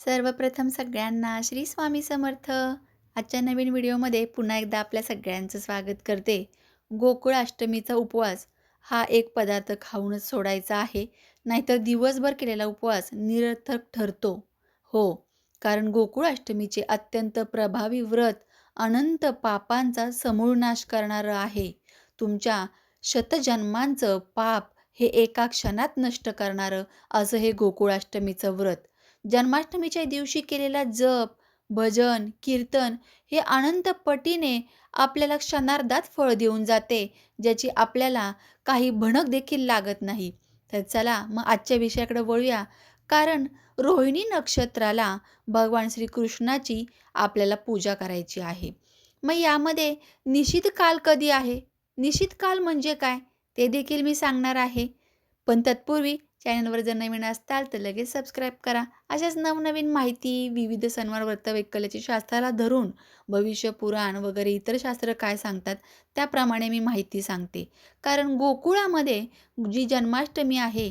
सर्वप्रथम सगळ्यांना श्री स्वामी समर्थ. आजच्या नवीन व्हिडिओमध्ये पुन्हा एकदा आपल्या सगळ्यांचं स्वागत करते. गोकुळ अष्टमीचा उपवास हा एक पदार्थ खाऊनच सोडायचा आहे नाहीतर दिवसभर केलेला उपवास निरर्थक ठरतो. हो कारण गोकुळ अष्टमीचे अत्यंत प्रभावी व्रत अनंत पापांचा समूळ नाश करणारं आहे. तुमच्या शतजन्मांचं पाप हे एका क्षणात नष्ट करणारं असं हे गोकुळाष्टमीचं व्रत. जन्माष्टमीच्या दिवशी केलेला जप, भजन, कीर्तन हे अनंत पटीने आपल्याला क्षणार्धात फळ देऊन जाते, ज्याची आपल्याला काही भणक देखील लागत नाही. तर चला मग आजच्या विषयाकडे वळूया. कारण रोहिणी नक्षत्राला भगवान श्रीकृष्णाची आपल्याला पूजा करायची आहे. मग यामध्ये निशित काल कधी आहे? निशित काल म्हणजे काय? ते देखील मी सांगणार आहे. पण तत्पूर्वी चॅनलवर जर नवीन असताल तर लगेच सबस्क्राईब करा. अशाच नवनवीन माहिती, विविध सणवार व्रत वैकल्याची शास्त्राला धरून भविष्य, पुराण वगैरे इतर शास्त्र काय सांगतात त्याप्रमाणे मी माहिती सांगते. कारण गोकुळामध्ये जी जन्माष्टमी आहे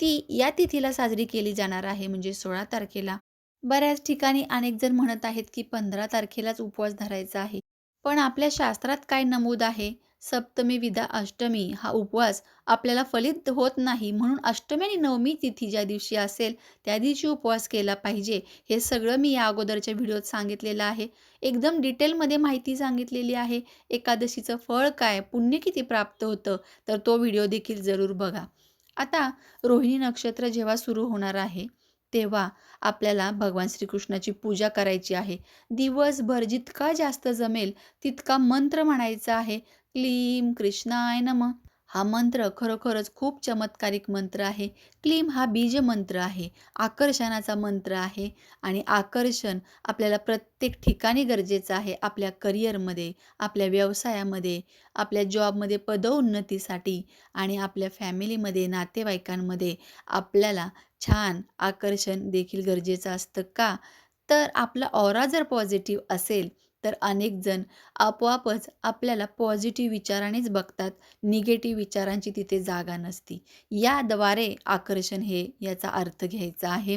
ती या तिथीला साजरी केली जाणार आहे म्हणजे सोळा तारखेला. बऱ्याच ठिकाणी अनेक जण म्हणत आहेत की पंधरा तारखेलाच उपवास धरायचा आहे. पण आपल्या शास्त्रात काय नमूद आहे? सप्तमी विदा अष्टमी हा उपवास आपल्याला फलित होत नाही. म्हणून अष्टमी आणि नवमी तिथी ज्या दिवशी असेल त्या दिवशी उपवास केला पाहिजे. हे सगळं मी या अगोदरच्या व्हिडिओत सांगितलेलं आहे. एकदम डिटेलमध्ये माहिती सांगितलेली आहे. एकादशीचं फळ काय पुण्य किती प्राप्त होतं तर तो व्हिडिओ देखील जरूर बघा. आता रोहिणी नक्षत्र जेव्हा सुरू होणार आहे तेव्हा आपल्याला भगवान श्रीकृष्णाची पूजा करायची आहे. दिवसभर जितका जास्त जमेल तितका मंत्र म्हणायचा आहे. क्लीम कृष्णाय नम. हा मंत्र खरोखरच खूप चमत्कारिक मंत्र आहे. क्लीम हा बीज मंत्र आहे. आकर्षणाचा मंत्र आहे. आणि आकर्षण आपल्याला प्रत्येक ठिकाणी गरजेचं आहे. आपल्या करिअरमध्ये आपल्या व्यवसायामध्ये आपल्या जॉबमध्ये पदोन्नतीसाठी आणि आपल्या फॅमिलीमध्ये नातेवाईकांमध्ये आपल्याला छान आकर्षण देखील गरजेचं असतं का? तर आपला ऑरा जर पॉझिटिव्ह असेल तर अनेक जण आपोआपच आपल्याला पॉझिटिव्ह विचारानेच बघतात. निगेटिव्ह विचारांची तिथे जागा नसती. याद्वारे आकर्षण हे याचा अर्थ घ्यायचा आहे.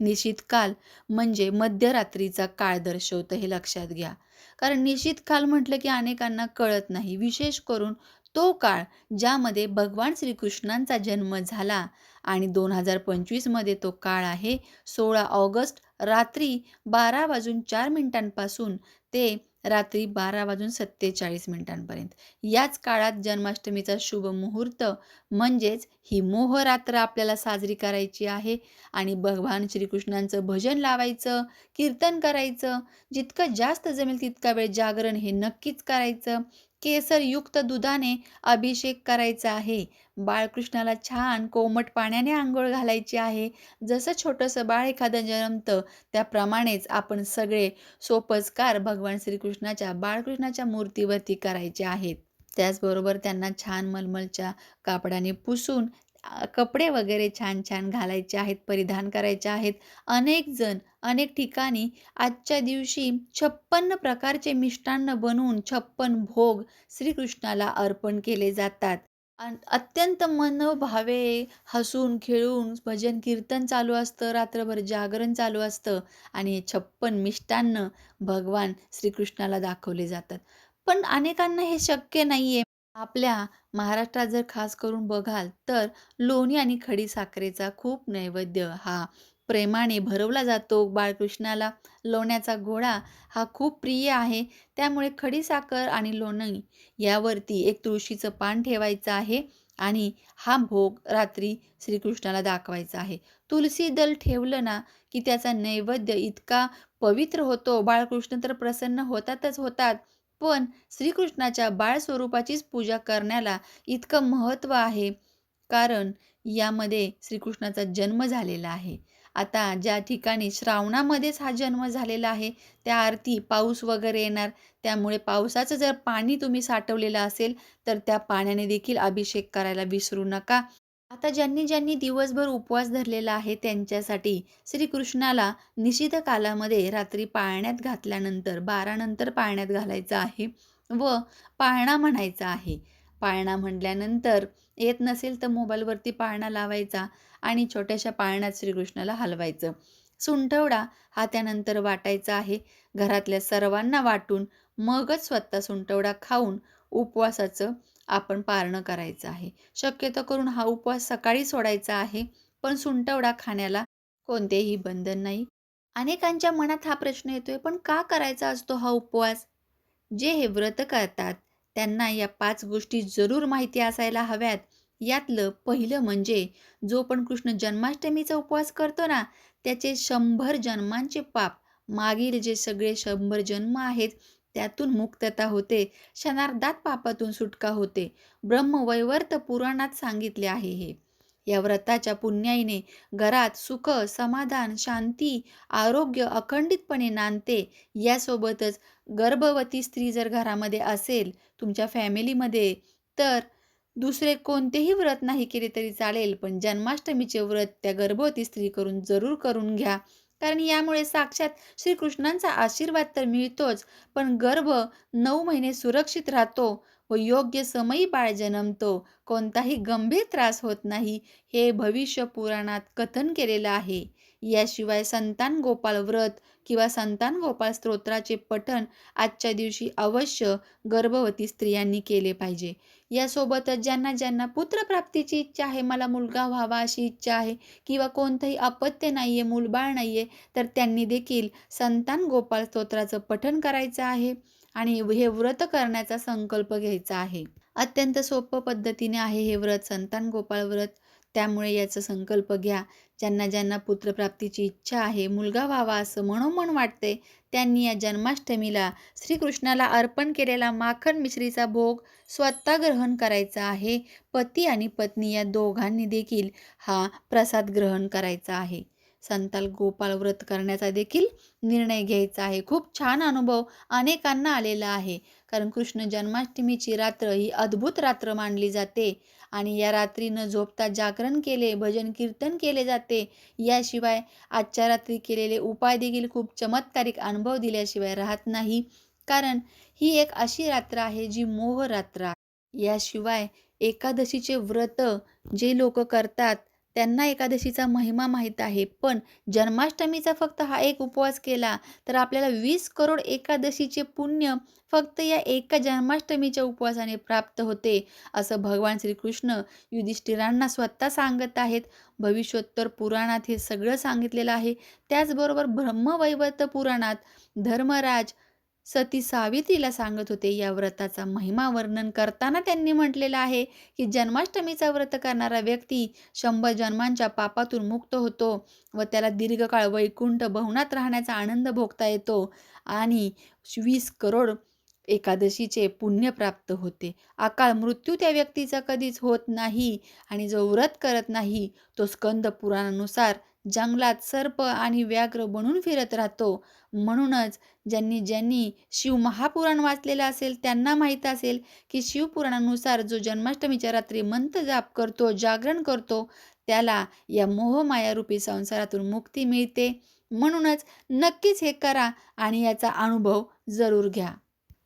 निश्चित काल म्हणजे मध्यरात्रीचा काळ दर्शवतं हे लक्षात घ्या. कारण निश्चित काल म्हटलं की अनेकांना कळत नाही. विशेष करून तो काळ ज्यामध्ये भगवान श्रीकृष्णांचा जन्म झाला आणि दोन हजार पंचवीसमध्ये तो काळ आहे. सोळा ऑगस्ट रात्री बारा वाजून चार मिनिटांपासून ते रात्री बारा वाजून सत्तेचाळीस मिनिटांपर्यंत. याच काळात जन्माष्टमीचा शुभ मुहूर्त म्हणजेच ही मोहरात्र आपल्याला साजरी करायची आहे आणि भगवान श्रीकृष्णांचं भजन लावायचं कीर्तन करायचं जितकं जास्त जमेल तितका वेळ जागरण हे नक्कीच करायचं. केसरयुक्त दुधाने अभिषेक करायचा आहे. बाळकृष्णाला छान कोमट पाण्याने आंघोळ घालायची आहे. जसं छोटंसं बाळ एखादं जन्मतं त्याप्रमाणेच आपण सगळे सोपस्कार भगवान श्रीकृष्णाच्या बाळकृष्णाच्या मूर्तीवरती करायचे आहेत. त्याचबरोबर त्यांना छान मलमलच्या कापडाने पुसून कपडे वगैरे छान छान घालायचे आहेत परिधान करायचे आहेत. अनेक जण अनेक ठिकाणी आजच्या दिवशी छप्पन्न प्रकारचे मिष्टान्न बनवून छप्पन भोग श्रीकृष्णाला अर्पण केले जातात. अत्यंत मनोभावे हसून खेळून भजन कीर्तन चालू असतं रात्रभर जागरण चालू असतं आणि छप्पन मिष्टान्न भगवान श्रीकृष्णाला दाखवले जातात. पण अनेकांना हे शक्य नाही आहे आपल्या महाराष्ट्रात जर खास करून बघाल तर लोणी आणि खडी साखरेचा खूप नैवेद्य हा प्रेमाने भरवला जातो. बाळकृष्णाला लोण्याचा घोडा हा खूप प्रिय आहे. त्यामुळे खडीसाखर आणि लोणी यावरती एक तुळशीचं पान ठेवायचं आहे आणि हा भोग रात्री श्रीकृष्णाला दाखवायचा आहे. तुलसी दल ठेवलं ना की त्याचा नैवेद्य इतका पवित्र होतो. बाळकृष्ण तर प्रसन्न होतातच होतात. पण श्रीकृष्णाच्या बाळ स्वरूपाचीच पूजा करण्याला इतकं महत्त्व आहे. कारण यामध्ये श्रीकृष्णाचा जन्म झालेला आहे. आता ज्या ठिकाणी श्रावणामध्येच हा जन्म झालेला आहे त्या आरती पाऊस वगैरे येणार त्यामुळे पावसाचं जर पाणी तुम्ही साठवलेलं असेल तर त्या पाण्याने देखील अभिषेक करायला विसरू नका. आता ज्यांनी ज्यांनी दिवसभर उपवास धरलेला आहे त्यांच्यासाठी श्रीकृष्णाला निषिद्ध कालामध्ये रात्री पाळण्यात घातल्यानंतर बारानंतर पाळण्यात घालायचं आहे व पाळणा म्हणायचा आहे. पाळणा म्हटल्यानंतर येत नसेल तर मोबाईलवरती पाळणा लावायचा आणि छोट्याशा पाळण्यात श्रीकृष्णाला हलवायचं. सुंठवडा हा त्यानंतर वाटायचा आहे. घरातल्या सर्वांना वाटून मगच स्वतः सुंठवडा खाऊन उपवासाचं आपण पारणं करायचं आहे. शक्यतो करून हा उपवास सकाळी सोडायचा आहे पण सुंटवडा खाण्याला कोणतेही बंधन नाही. अनेकांच्या मनात हा प्रश्न येतोय पण का करायचा असतो हा उपवास? जे हे व्रत करतात त्यांना या पाच गोष्टी जरूर माहिती असायला हव्यात. यातलं पहिलं म्हणजे जो पण कृष्ण जन्माष्टमीचा उपवास करतो ना त्याचे शंभर जन्मांचे पाप मागील जे सगळे शंभर जन्म आहेत त्यातून मुक्तता होते. क्षणार्धात पापातून सुटका होते. ब्रह्मवैवर्त पुराणात सांगितले आहे हे. या व्रताच्या पुण्याईने घरात सुख समाधान शांती आरोग्य अखंडितपणे नांदते. यासोबतच गर्भवती स्त्री जर घरामध्ये असेल तुमच्या फॅमिलीमध्ये तर दुसरे कोणतेही व्रत नाही केले तरी चालेल. पण जन्माष्टमीचे व्रत त्या गर्भवती स्त्री करून जरूर करून घ्या. कारण यामुळे साक्षात श्रीकृष्णांचा आशीर्वाद तर मिळतोच पण गर्भ नऊ महिने सुरक्षित राहतो व योग्य समयी बाळ जन्मतो. कोणताही गंभीर त्रास होत नाही. हे भविष्य पुराणात कथन केलेलं आहे. याशिवाय संतान गोपाळ व्रत किंवा संतान गोपाळ स्तोत्राचे पठण आजच्या दिवशी अवश्य गर्भवती स्त्रियांनी केले पाहिजे. यासोबतच ज्यांना ज्यांना पुत्रप्राप्तीची इच्छा आहे मला मुलगा व्हावा अशी इच्छा आहे किंवा कोणतंही अपत्य नाही आहे मूलबाळ नाही आहे तर त्यांनी देखील संतान गोपाळ स्तोत्राचं पठण करायचं आहे आणि हे व्रत करण्याचा संकल्प घ्यायचा आहे. अत्यंत सोपं पद्धतीने आहे हे व्रत संतान गोपाळ व्रत. त्यामुळे याचा संकल्प घ्या. ज्यांना ज्यांना पुत्रप्राप्तीची इच्छा आहे मुलगा व्हावा असं मनोमन वाटते त्यांनी या जन्माष्टमीला श्रीकृष्णाला अर्पण केलेला माखन मिश्रीचा भोग स्वतः ग्रहण करायचा आहे. पती आणि पत्नी या दोघांनी देखील हा प्रसाद ग्रहण करायचा आहे. संताल गोपाळ व्रत करण्याचा देखील निर्णय घ्यायचा आहे. खूप छान अनुभव अनेकांना आलेला आहे. कारण कृष्ण जन्माष्टमीची रात्र ही अद्भुत रात्र मानली जाते आणि या रात्री न झोपता जागरण केले भजन कीर्तन केले जाते. याशिवाय आजच्या रात्री केलेले उपाय देखील खूप चमत्कारिक अनुभव दिल्याशिवाय राहत नाही. कारण ही एक अशी रात्र आहे जी मोह रात्र याशिवाय एकादशीचे व्रत जे लोक करतात त्यांना एकादशीचा महिमा माहीत आहे. पण जन्माष्टमीचा फक्त हा एक उपवास केला तर आपल्याला वीस करोड एकादशीचे पुण्य फक्त या एका जन्माष्टमीच्या उपवासाने प्राप्त होते असं भगवान श्रीकृष्ण युधिष्ठिरांना स्वतः सांगत आहेत. भविष्योत्तर पुराणात हे सगळं सांगितलेलं आहे. त्याचबरोबर ब्रह्मवैवर्त पुराणात धर्मराज सती सावित्रीला सांगत होते या व्रताचा महिमा वर्णन करताना त्यांनी म्हटलेलं आहे की जन्माष्टमीचा व्रत करणारा व्यक्ती शंभर जन्मांच्या पापातून मुक्त होतो व त्याला दीर्घकाळ वैकुंठ भवनात राहण्याचा आनंद भोगता येतो आणि वीस करोड एकादशीचे पुण्य प्राप्त होते. अकाळ मृत्यू त्या व्यक्तीचा कधीच होत नाही आणि जो व्रत करत नाही तो स्कंद पुराणानुसार जंगलात सर्प आणि व्याघ्र बनून फिरत राहतो. म्हणूनच ज्यांनी ज्यांनी शिव महापुराण वाचलेलं असेल त्यांना माहीत असेल की शिवपुराणानुसार जो जन्माष्टमीच्या रात्री मंत्र जाप करतो जागरण करतो त्याला या मोहमायारूपी संसारातून मुक्ती मिळते. म्हणूनच नक्कीच हे करा आणि याचा अनुभव जरूर घ्या.